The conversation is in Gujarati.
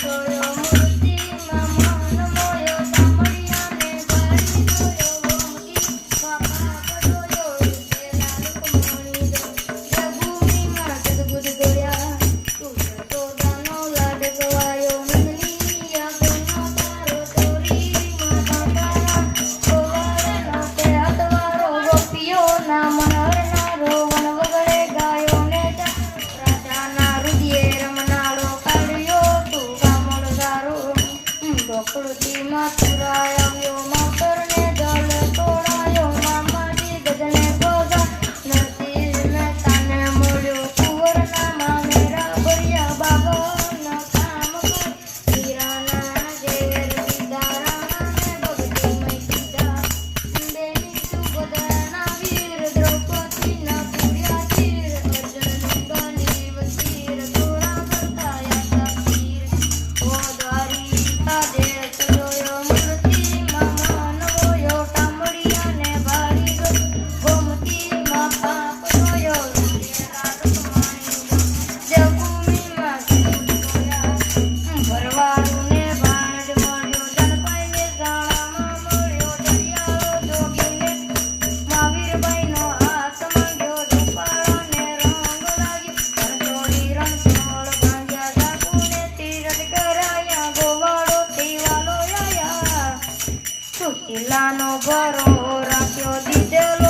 Gracias. प्रकृतिमसुराय व्योम કિલ્લાનો ઘરો રાખ્યો દીધેલો.